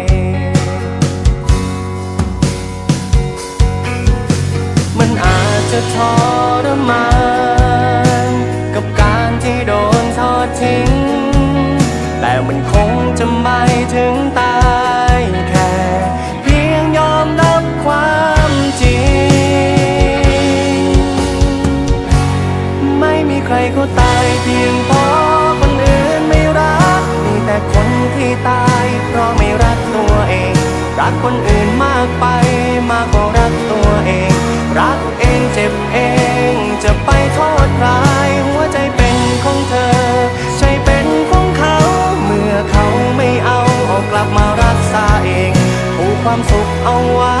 ง เขาตายเพียงพราะคนอื่นไม่รัก มีแต่คนที่ตาย เพราะไม่รักตัวเอง รักคนอื่นมากไปมากกว่ารักตัวเอง รักเองเจ็บเอง จะไปโทษใครหัวใจเป็นของเธอ ใช่เป็นของเขา เมื่อเขาไม่เอาเอากลับมารักษาเองผูกความสุขเอาไว้